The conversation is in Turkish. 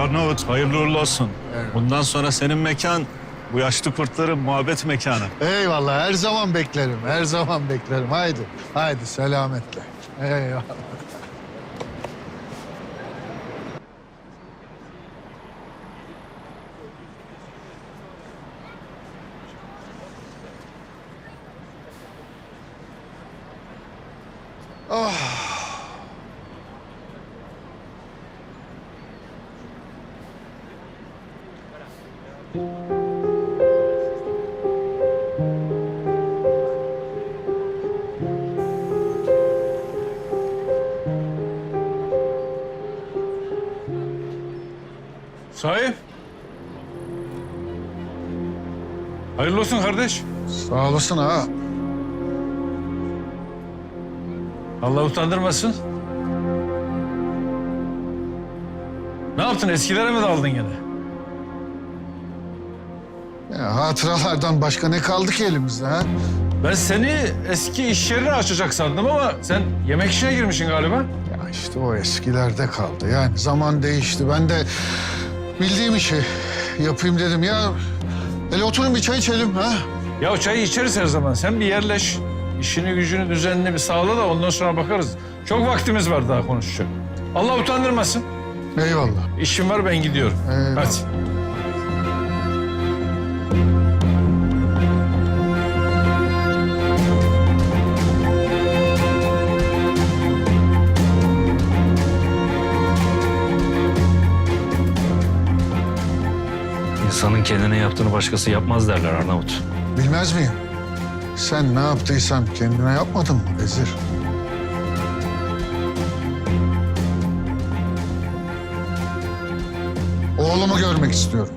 Arnavut hayırlı uğurlu olsun. Eyvallah. Bundan sonra senin mekan bu yaşlı kurtların muhabbet mekanı. Eyvallah her zaman beklerim. Her zaman beklerim. Haydi. Haydi selametle. Eyvallah. Sahip. Hayırlı olsun kardeş. Sağ olasın ha. Allah utandırmasın. Ne yaptın? Eskilere mi daldın gene? Ya, hatıralardan başka ne kaldı ki elimizde ha? Ben seni eski iş yerini açacak sandım ama sen yemek işine girmişsin galiba. Ya işte o eskilerde kaldı. Yani zaman değişti. Ben de bildiğim işi yapayım dedim ya. Hele oturun bir çay içelim ha. Ya çayı içeriz her zaman. Sen bir yerleş. İşini gücünü düzenli bir sağla da ondan sonra bakarız. Çok vaktimiz var daha konuşacak. Allah utandırmasın. Eyvallah. İşim var ben gidiyorum. Eyvallah. Hadi. İnsanın kendine yaptığını başkası yapmaz derler Arnavut. Bilmez miyim? Sen ne yaptıysan kendine yapmadın mı Vezir? Oğlumu görmek istiyorum.